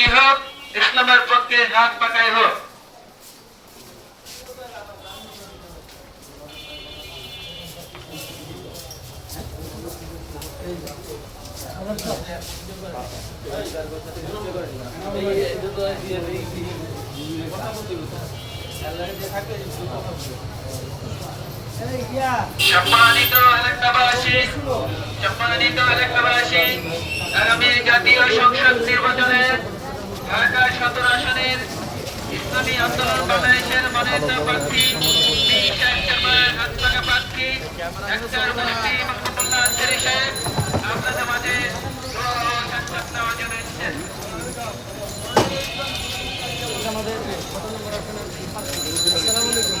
ভর্তি হোক, ইসলামের পক্ষে হাত পাকাই হোক। সম্মানিত এলাকাবাসী সম্মানিত এলাকাবাসী, আগামী জাতীয় সংসদ নির্বাচনে ঢাকা সদর আসনের ইসলামী আন্দোলন বাংলাদেশের মনোনীত প্রার্থী বিশ একবার হাত পাকা প্রার্থী ডাক্তার মুফতি মাহমুদুল্লাহ আনসারী সাহেব আপনাদের মাঝে সাক্ষাৎ নেওয়ার জন্য এসেছেন। আসসালামু আলাইকুম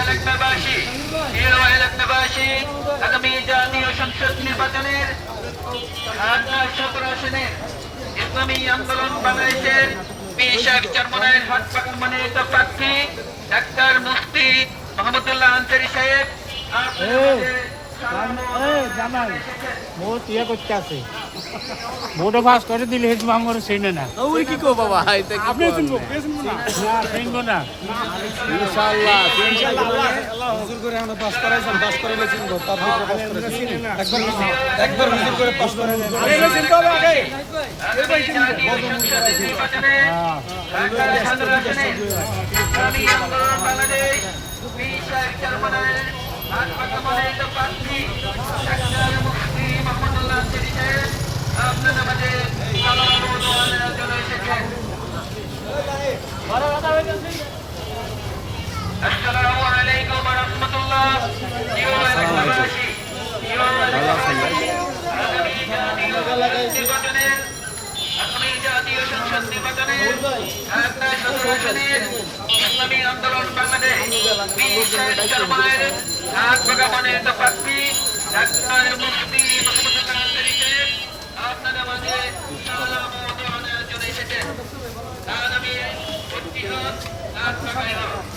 এলাকাবাসী, প্রিয় এলাকাবাসী, আগামী জাতীয় সংসদ নির্বাচনের ঢাকা সদর আসনের ইসলামী আন্দোলন বাংলাদেশের বিশাখ চরমনের হাত পাকা মনোনীত প্রার্থী মুফতি মোহাম্মদুল্লাহ আনসারি সাহেব আপনাদের জামাই বহুত ইয়ে করতে আছে। ভোটে পাস করে দিলে হেজ মামর চিনে না। ওই কি কো বাবা? এটা কি আপনি চিনবো চিনবো না? না চিনবো না। ইনশাআল্লাহ হুজুর করে আমরা পাস করাইছেন পাস করাইলে চিনবো তারপর পাস করাইছি একবার একবার হুজুর করে পাস করাইলে চিনতে হবে আগে। আগামী জাতীয় সংসদ নির্বাচনে ঢাকা সদর আসনে ইসলামী আন্দোলন বাংলাদেশ হাত পাকা মনোনীত প্রার্থী ডাক্তার মুফতি মোহাম্মদুল্লাহ আনসারী সাহেব আপনাদের মাঝে সালাম ও দোয়া নেওয়ার জন্য এসেছেন আসসালামু আলাইকুম ওয়া রাহমাতুল্লাহ প্রিয় এলাকাবাসী, প্রিয় এলাকাবাসী, আগামী জাতীয় নির্বাচনের আগামী জাতীয় সংসদ নির্বাচনের ঢাকা সদর আসনের ইসলামী আন্দোলন বাংলাদেশ মনোনীত প্রার্থী ডাক্তার মুফতি আপনাদের মাঝে জন্য এসেছেন আগামী ভর্তি হন হাত পাকায় হন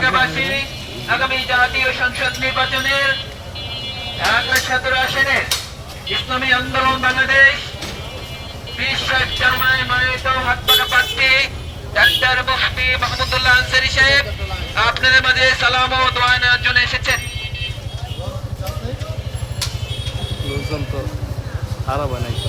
প্রিয় আগামী জাতীয় সংসদ নির্বাচনের ঢাকা সদর আসনের ইসলামী আন্দোলন বাংলাদেশ বিশ্বাস জার্মানির মনোনীত হাত প্রার্থী ডাক্তার মুফতি মাহমুদুল্লাহ আনসারী সাহেব, আপনাদের মাঝে সালাম ও দোয়া নেওয়ার জন্য এসেছেন। লোকজন তো হারা বানাইছে